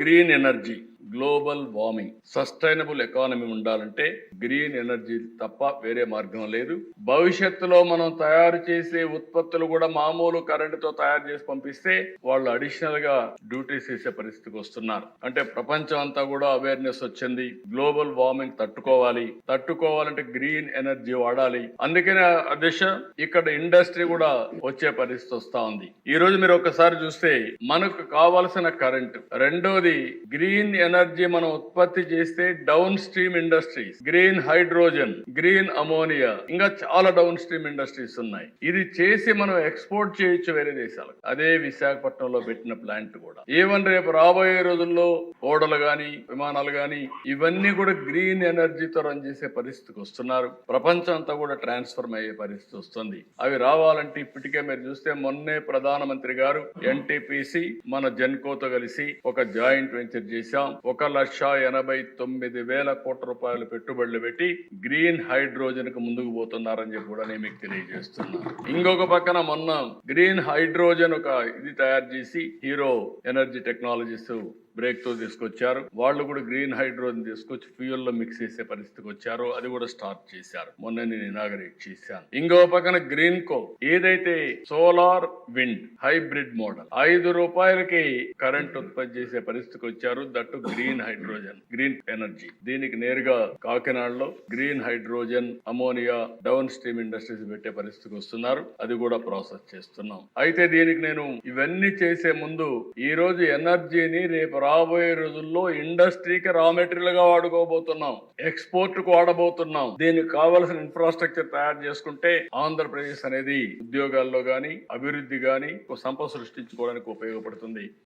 Green energy global warming sustainable economy ఉండాలంటే green energy తప్ప వేరే మార్గం లేదు. భవిష్యత్తులో మనం తయారు చేసే ఉత్పత్తులు కూడా మామూలు కరెంటుతో తయారు చేసి పంపిస్తే వాళ్ళు అడిషనల్గా డ్యూటీస్ చేసే పరిస్థితికి వస్తున్నారు. అంటే ప్రపంచం అంతా కూడా అవేర్నెస్ వచ్చింది గ్లోబల్ వార్మింగ్ తట్టుకోవాలి. తట్టుకోవాలంటే గ్రీన్ ఎనర్జీ వాడాలి. అందుకనే ఆ దిశ ఇక్కడ ఇండస్ట్రీ కూడా వచ్చే పరిస్థితి వస్తా ఉంది. ఈ రోజు మీరు ఒకసారి చూస్తే మనకు కావాల్సిన కరెంట్. రెండోది గ్రీన్ ఎనర్జీ ఎనర్జీ మనం ఉత్పత్తి చేస్తే downstream industries green hydrogen green ammonia ఇంకా చాలా డౌన్ స్ట్రీమ్ ఇండస్ట్రీస్ ఉన్నాయి. ఇది చేసి మనం ఎక్స్పోర్ట్ చేయొచ్చు వేరే దేశాలకు. అదే విశాఖపట్నంలో పెట్టిన ప్లాంట్ కూడా. ఈవెన్ రేపు రాబోయే రోజుల్లో ఓడలు గాని విమానాలు గాని ఇవన్నీ కూడా గ్రీన్ ఎనర్జీతో రన్ చేసే పరిస్థితికి వస్తున్నారు. ప్రపంచం అంతా కూడా ట్రాన్స్ఫర్మ్ అయ్యే పరిస్థితి వస్తుంది. అవి రావాలంటే ఇప్పటికే మీరు చూస్తే మొన్నే ప్రధానమంత్రి గారు ఎన్టీపీసీ మన జెన్కోతో కలిసి ఒక జాయింట్ వెంచర్ చేశాం. ఒక లక్ష ఎనభై తొమ్మిది వేల కోట్ల రూపాయలు పెట్టుబడులు పెట్టి గ్రీన్ హైడ్రోజన్కు ముందుకు పోతున్నారని చెప్పి కూడా నేను మీకు తెలియజేస్తున్నాను ఇంకొక పక్కన మొన్న గ్రీన్ హైడ్రోజన్ ఒక ఇది తయారు చేసి హీరో ఎనర్జీ టెక్నాలజీస్ బ్రేక్తో తీసుకొచ్చారు. వాళ్ళు కూడా గ్రీన్ హైడ్రోజన్ తీసుకొచ్చి ఫ్యూయల్లో మిక్స్ చేసే పరిస్థితికి వచ్చారు. అది కూడా స్టార్ట్ చేశారు. మొన్న నేను ఇనాగరేట్ చేశాను. ఇంకో పక్కన గ్రీన్ కో ఏదైతే సోలార్ విండ్ హైబ్రిడ్ మోడల్ ఐదు రూపాయలకి కరెంట్ ఉత్పత్తి చేసే పరిస్థితికి వచ్చారు. That green hydrogen green energy దీనికి నేరుగా కాకినాడలో green hydrogen ammonia downstream industries పెట్టే పరిస్థితికి వస్తున్నారు. అది కూడా ప్రాసెస్ చేస్తున్నాం. అయితే దీనికి నేను ఇవన్నీ చేసే ముందు ఈ రోజు ఎనర్జీని రేపు రాబోయే రోజుల్లో ఇండస్ట్రీకి రా మెటీరియల్గా వాడుకోబోతున్నాం ఎక్స్పోర్ట్కు వాడబోతున్నాం. దీనికి కావలసిన ఇన్ఫ్రాస్ట్రక్చర్ తయారు చేసుకుంటే ఆంధ్రప్రదేశ్ అనేది ఉద్యోగాల్లో గాని అభివృద్ధి గాని ఒక సంపద సృష్టించుకోవడానికి ఉపయోగపడుతుంది.